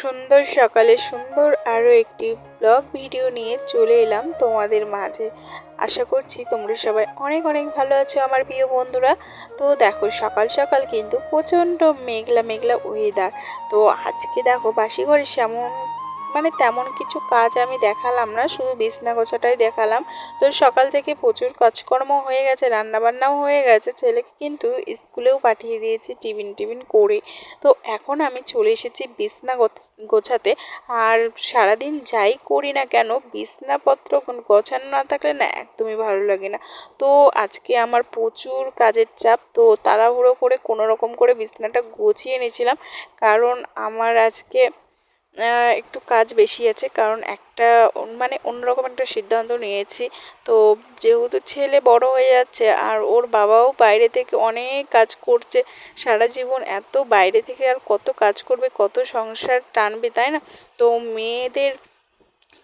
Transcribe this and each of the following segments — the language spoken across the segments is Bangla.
সুন্দর সকালে সুন্দর আরও একটি ব্লগ ভিডিও নিয়ে চলে এলাম তোমাদের মাঝে। আশা করছি তোমরা সবাই অনেক অনেক ভালো আছো আমার প্রিয় বন্ধুরা। তো দেখো, সকাল সকাল কিন্তু প্রচণ্ড মেঘলা মেঘলা ওয়েদার তো আজকে দেখো বাসি ঘরে সেমন মানে তেমন কিছু কাজ আমি দেখালাম না, শুধু বিছনা গোছাটাই দেখালাম। তো সকাল থেকে প্রচুর কাজকর্ম হয়ে গেছে, রান্নাবান্নাও হয়ে গেছে। ছেলেকে কিন্তু স্কুলেও পাঠিয়ে দিয়েছি টিফিন টিফিন করে। তো এখন আমি চলে এসেছি বিছনা গোছাতে। আর সারাদিন যাই করি না কেন, বিছনাপত্র গোছানো না থাকলে না একদমই ভালো লাগে না। তো আজকে আমার প্রচুর কাজের চাপ, তো তাড়াহুড়ো করে কোনো রকম করে বিছনাটা গুছিয়ে নিয়েছিলাম কারণ আমার আজকে একটু কাজ বেশি আছে, কারণ একটা মানে অন্যরকম একটা সিদ্ধান্ত নিয়েছি। তো যেহেতু ছেলে বড় হয়ে যাচ্ছে, আর ওর বাবাও বাইরে থেকে অনেক কাজ করছে, সারা জীবন এত বাইরে থেকে আর কত কাজ করবে, কত সংসার টানবে, তাই না? তো মেয়েদের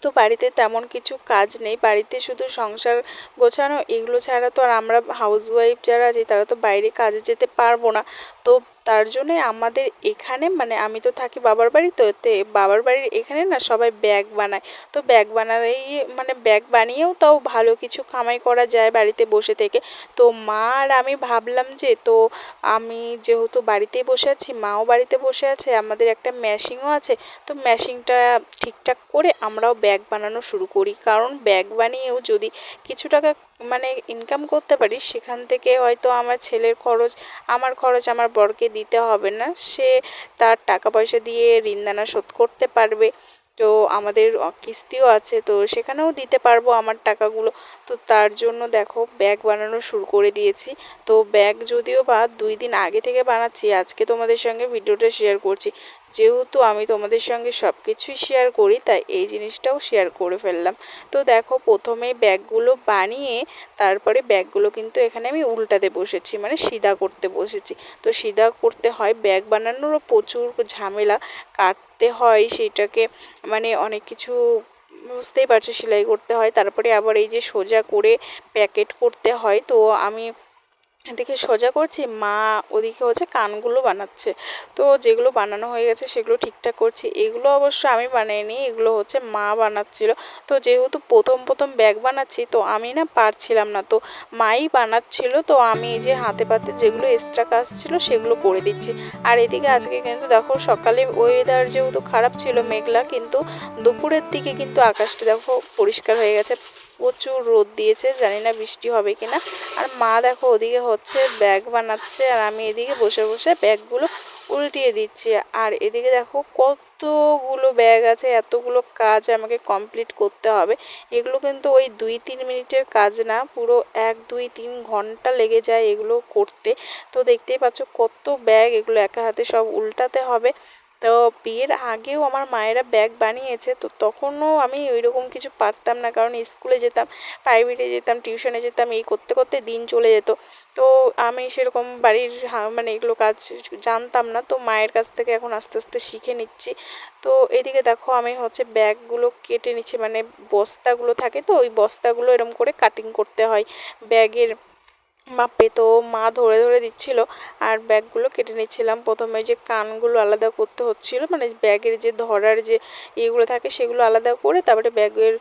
তো বাড়িতে তেমন কিছু কাজ নেই, বাড়িতে শুধু সংসার গোছানো, এগুলো ছাড়া তো আর আমরা হাউসওয়াইফ যারা আছি, তারা তো বাইরে কাজে যেতে পারব না। তো তার জন্যে আমাদের এখানে মানে আমি তো থাকি বাবার বাড়ি তো বাবার বাড়ির এখানে না সবাই ব্যাগ বানায়। তো ব্যাগ বানাই মানে ব্যাগ বানিয়েও তাও ভালো কিছু কামাই করা যায় বাড়িতে বসে থেকে। তো মা আর আমি ভাবলাম যে, তো আমি যেহেতু বাড়িতেই বসে আছি, মাও বাড়িতে বসে আছে, আমাদের একটা মেশিনও আছে, তো মেশিনটা ঠিকঠাক করে আমরাও ব্যাগ বানানো শুরু করি। কারণ ব্যাগ বানিয়েও যদি কিছু টাকা মানে ইনকাম করতে পারি সেখান থেকে হয়তো আমার ছেলের খরচ, আমার খরচ আমার বরকে দিতে হবে না। সে তার টাকা পয়সা দিয়ে ঋণদানা শোধ করতে পারবে। তো আমাদের কিস্তিও আছে, তো সেখানেও দিতে পারব আমার টাকাগুলো। তো তার জন্য দেখো ব্যাগ বানানো শুরু করে দিয়েছি। তো ব্যাগ যদিও বা দুই দিন আগে থেকে বানাচ্ছি, আজকে তোমাদের সঙ্গে ভিডিওটা শেয়ার করছি। যেহেতু আমি তোমাদের সঙ্গে সব কিছুই শেয়ার করি, তাই এই জিনিসটাও শেয়ার করে ফেললাম। তো দেখো প্রথমে ব্যাগগুলো বানিয়ে, তারপরে ব্যাগগুলো কিন্তু এখানে আমি উল্টাতে বসেছি মানে সিধা করতে বসেছি। তো সিধা করতে হয়, ব্যাগ বানানোরও প্রচুর ঝামেলা। কাটতে হয় সেটাকে মানে অনেক কিছু বুঝতেই পারছ সেলাই করতে হয়। তারপরে আবার এই যে সোজা করে প্যাকেট করতে হয়। তো আমি এদিকে সোজা করছি, মা ওদিকে হচ্ছে কানগুলো বানাচ্ছে। তো যেগুলো বানানো হয়ে গেছে সেগুলো ঠিকঠাক করছি। এগুলো অবশ্য আমি বানাইনি, এগুলো হচ্ছে মা বানাচ্ছিল। তো যেহেতু প্রথম প্রথম ব্যাগ বানাচ্ছি, তো আমি না পারছিলাম না। তো মাই বানাচ্ছিল, তো আমি যে হাতে পাতে যেগুলো এক্সট্রা কাজ ছিল সেগুলো করে দিচ্ছি। আর এদিকে আজকে কিন্তু দেখো সকালে ওয়েদার যেহেতু খারাপ ছিল, মেঘলা, কিন্তু দুপুরের দিকে কিন্তু আকাশটা দেখো পরিষ্কার হয়ে গেছে। প্রচুর রোদ দিয়েছে, জানি না বৃষ্টি হবে কিনা। আর মা দেখো ওদিকে হচ্ছে ব্যাগ বানাচ্ছে, আর আমি এদিকে বসে বসে ব্যাগগুলো উল্টিয়ে দিচ্ছি। আর এদিকে দেখো কতগুলো ব্যাগ আছে, এতগুলো কাজ আমাকে কমপ্লিট করতে হবে। এগুলো কিন্তু ওই দুই তিন মিনিটের কাজ না, পুরো এক, দুই, তিন ঘণ্টা লেগে যায় এগুলো করতে। তো দেখতেই পাচ্ছ কত ব্যাগ এগুলো একা হাতে সব উল্টাতে হবে। তো বিয়ের আগেও আমার মায়েরা ব্যাগ বানিয়েছে, তো তখনও আমি ওই রকম কিছু পারতাম না। কারণ স্কুলে যেতাম প্রাইভেটে যেতাম টিউশনে যেতাম, এই করতে করতে দিন চলে যেত। তো আমি সেরকম বাড়ির মানে এগুলো কাজ জানতাম না, তো মায়ের কাছ থেকে এখন আস্তে আস্তে শিখে নিচ্ছি। তো এদিকে দেখো আমি হচ্ছে ব্যাগগুলো কেটে নিচ্ছি মানে বস্তাগুলো থাকে তো, ওই বস্তাগুলো এরম করে কাটিং করতে হয়। ব্যাগের মাপে তো মা ধরে ধরে দিচ্ছিল আর ব্যাগগুলো কেটে নিচ্ছিলাম। প্রথমে যে কানগুলো আলাদা করতে হচ্ছিল মানে ব্যাগের যে ধরার যে ইয়েগুলো থাকে সেগুলো আলাদা করে তারপরে ব্যাগের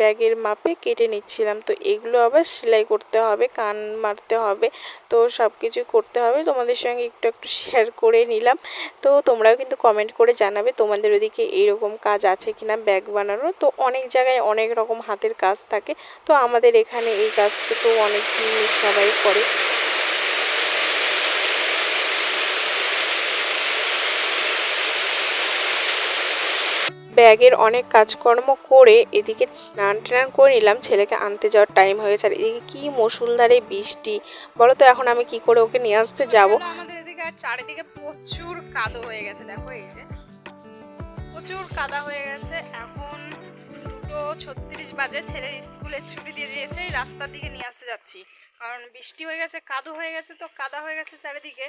ব্যাগের মাপে কেটে নিচ্ছিলাম। তো এগুলো আবার সেলাই করতে হবে, কান মারতে হবে, তো সব কিছু করতে হবে। তোমাদের সঙ্গে একটু একটু শেয়ার করে নিলাম। তো তোমরাও কিন্তু কমেন্ট করে জানাবে তোমাদের ওদিকে এইরকম কাজ আছে কিনা ব্যাগ বানানোর। তো অনেক জায়গায় অনেক রকম হাতের কাজ থাকে। তো আমাদের এখানে এই কাজটা তো অনেক সবাই করে। ব্যাগের অনেক কাজকর্ম করে এদিকে স্নান টান করে নিলাম, ছেলেকে আনতে যাওয়ার টাইম হয়েছে আর এদিকে কি মুসুলধারে বৃষ্টি। বলো তো এখন আমি কি করে ওকে নিয়ে আসতে যাব? আমাদের এদিকে আর চারিদিকে প্রচুর কাদো হয়ে গেছে। দেখো এই যে, প্রচুর কাদা হয়ে গেছে। এখন দুটো ছত্রিশ বাজে, ছেলের স্কুলের ছুটি দিয়ে দিয়েছে, এই রাস্তার দিকে নিয়ে আসতে যাচ্ছি। কারণ বৃষ্টি হয়ে গেছে, কাদো হয়ে গেছে, তো কাদা হয়ে গেছে চারিদিকে।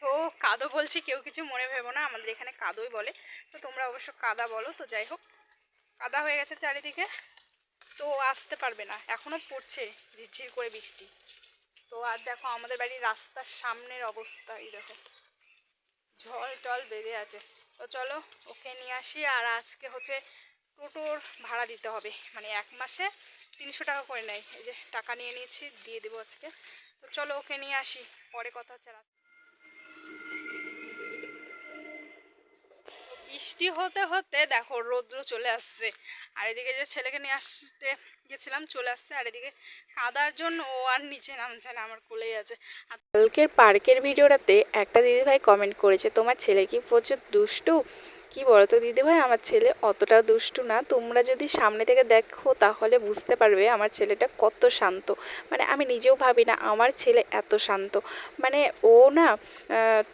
তো কাদো বলছি, কেউ কিছু মনে ভেবো না, আমাদের এখানে কাদোই বলে। তো তোমরা অবশ্য কাদা বলো, তো যাই হোক। কাদা হয়ে গেছে চারিদিকে, তো আসতে পারবে না। এখনও পড়ছে, ঝিরঝির করে বৃষ্টি। তো আর দেখো, আমাদের বাড়ির রাস্তার সামনের অবস্থা, এই দেখো। জল টল বেঁধে আছে। তো চলো, ওকে নিয়ে আসি, আর আজকে হচ্ছে টোটোর ভাড়া দিতে হবে। মানে এক মাসে তিনশো টাকা করে নেয়। এই যে টাকা নিয়ে নিয়েছি, দিয়ে দেবো আজকে। তো চলো ওকে নিয়ে আসি। পরে কথা হচ্ছে বৃষ্টি হতে হতে দেখো রৌদ্র চলে আসছে। আর এদিকে যে ছেলেকে নিয়ে আসতে গেছিলাম, চলে আসছে। আর এদিকে কাদার জন্য ও আর নিচে নামছে না, আমার কোলেই আছে। আর কালকের পার্কের ভিডিওটাতে একটা দিদিভাই কমেন্ট করেছে, তোমার ছেলে কি প্রচুর দুষ্টু? কি বলো তো দিদিভাই? আমার ছেলে অতটা দুষ্টু না। তোমরা যদি সামনে থেকে দেখো তাহলে বুঝতে পারবে আমার ছেলেটা কত শান্ত। মানে আমি নিজেও ভাবি না আমার ছেলে এত শান্ত। মানে ও না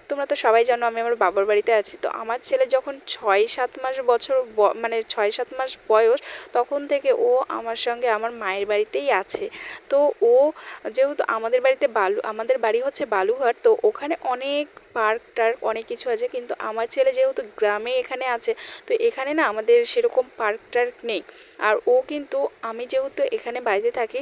তোমরা তো সবাই জানো আমি আমার বাবার বাড়িতে আছি। তো আমার ছেলে যখন ছয় সাত মাস বছর মানে ছয় সাত মাস বয়স তখন থেকে ও আমার সঙ্গে আমার মায়ের বাড়িতেই আছে। তো ও যেহেতু আমাদের বাড়িতে বালু, আমাদের বাড়ি হচ্ছে বালুঘাট তো ওখানে অনেক পার্ক টার্ক অনেক কিছু আছে, কিন্তু আমার ছেলে যেহেতু গ্রামে এখানে আছে, তো এখানে না আমাদের সেরকম পার্ক টার্ক নেই। আর ও কিন্তু, আমি যেহেতু এখানে বাড়িতে থাকি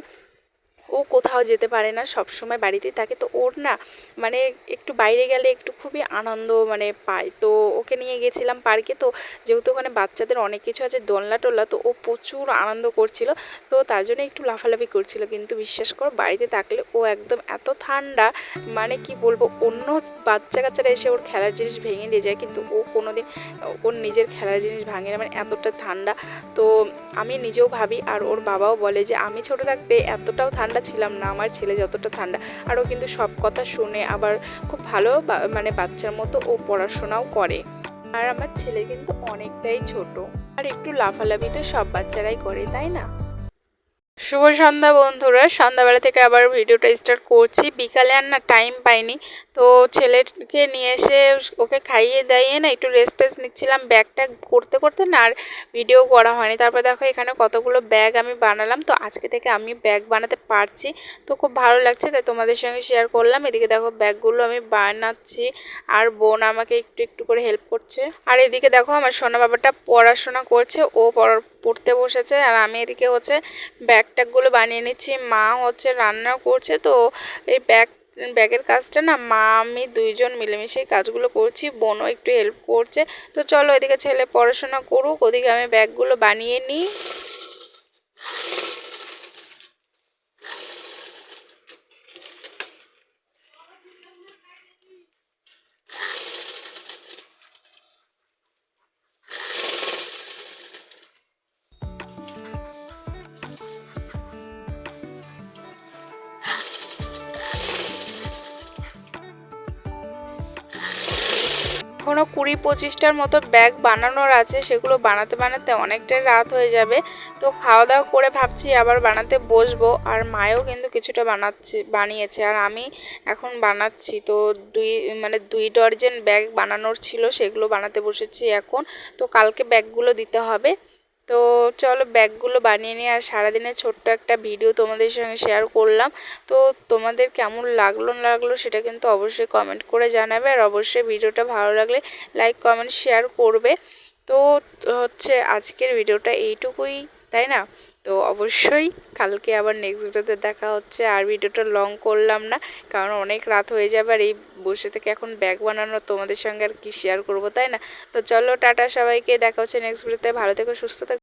ও কোথাও যেতে পারে না সব সময় বাড়িতেই থাকে। তো ওর না মানে একটু বাইরে গেলে একটু খুবই আনন্দ মানে পায়। তো ওকে নিয়ে গেছিলাম পার্কে। তো যেহেতু ওখানে বাচ্চাদের অনেক কিছু আছে, দোলনা টোলনা, তো ও প্রচুর আনন্দ করছিল। তো তার জন্য একটু লাফালাফি করছিল। কিন্তু বিশ্বাস করো, বাড়িতে থাকলে ও একদম এত ঠান্ডা মানে কি বলব, অন্য বাচ্চা কাচ্চারা এসে ওর খেলার জিনিস ভেঙে দিয়ে যায়। কিন্তু ও কোনোদিন, ওর নিজের খেলার জিনিস ভাঙে না মানে এতটা ঠান্ডা। তো আমি নিজেও ভাবি, আর ওর বাবাও বলে যে, আমি ছোট থাকতে এতটাও ঠান্ডা ছিলাম না, আমার ছেলে যতটা ঠান্ডা। আর ও কিন্তু সব কথা শুনে আবার খুব ভালো মানে বাচ্চার মতো ও পড়াশোনাও করে। আর আমার ছেলে কিন্তু অনেকটাই ছোট। আর একটু লাফালাফি তো সব বাচ্চারাই করে, তাই না? শুভ সন্ধ্যা বন্ধুরা। সন্ধ্যাবেলা থেকে আবার ভিডিওটা স্টার্ট করছি। বিকালে আর না টাইম পাইনি। তো ছেলেকে নিয়ে এসে ওকে খাইয়ে দাইয়ে না একটু রেস্ট টেস্ট নিচ্ছিলাম। ব্যাগটা করতে করতে না আর ভিডিও করা হয়নি। তারপর দেখো এখানে কতগুলো ব্যাগ আমি বানালাম। তো আজকে থেকে আমি ব্যাগ বানাতে পারছি। তো খুব ভালো লাগছে, তাই তোমাদের সঙ্গে শেয়ার করলাম। এদিকে দেখো ব্যাগগুলো আমি বানাচ্ছি। আর বোন আমাকে একটু একটু করে হেল্প করছে। আর এদিকে দেখো আমার সোনা বাবাটা পড়াশোনা করছে। ও পড়া পড়তে বসেছে আর আমি এদিকে হচ্ছে ব্যাগ ট্যাগগুলো বানিয়ে নিচ্ছি। মা হচ্ছে রান্না করছে, তো এই ব্যাগ, ব্যাগের কাজটা না মা, আমি দুইজন মিলেমিশে কাজগুলো করছি, বোনও একটু হেল্প করছে। তো চলো এদিকে ছেলে পড়াশোনা করুক, ওদিকে আমি ব্যাগগুলো বানিয়ে নিই। এখনও কুড়ি পঁচিশটার মতো ব্যাগ বানানোর আছে, সেগুলো বানাতে বানাতে অনেকটাই রাত হয়ে যাবে। তো খাওয়া দাওয়া করে ভাবছি আবার বানাতে বসবো, আর মায়েও কিন্তু কিছুটা বানাচ্ছে, বানিয়েছে। আর আমি এখন বানাচ্ছি, তো দুই মানে দুই ডর্জেন ব্যাগ বানানোর ছিল, সেগুলো বানাতে বসেছি এখন। তো কালকে ব্যাগগুলো দিতে হবে। তো চলো ব্যাগগুলো বানিয়ে নিয়ে আর সারাদিনের ছোট্ট একটা ভিডিও তোমাদের সঙ্গে শেয়ার করলাম। তো তোমাদের কেমন লাগল না লাগল সেটা কিন্তু অবশ্যই কমেন্ট করে জানাবে আর অবশ্যই ভিডিওটা ভালো লাগলে লাইক কমেন্ট শেয়ার করবে। তো হচ্ছে আজকের ভিডিওটা এইটুকুই, তাই না? তো অবশ্যই কালকে আবার নেক্সট ভিডিওতে দেখা হচ্ছে। আর ভিডিওটা লং করলাম না, কারণ অনেক রাত হয়ে যাবে আর এই বসে থেকে এখন ব্যাগ বানানো, তোমাদের সঙ্গে আর কি শেয়ার করব, তাই না? তো চলো টাটা সবাইকে, দেখা হচ্ছে নেক্সট ভিডিওতে। ভালো থেকো, সুস্থ থেকো।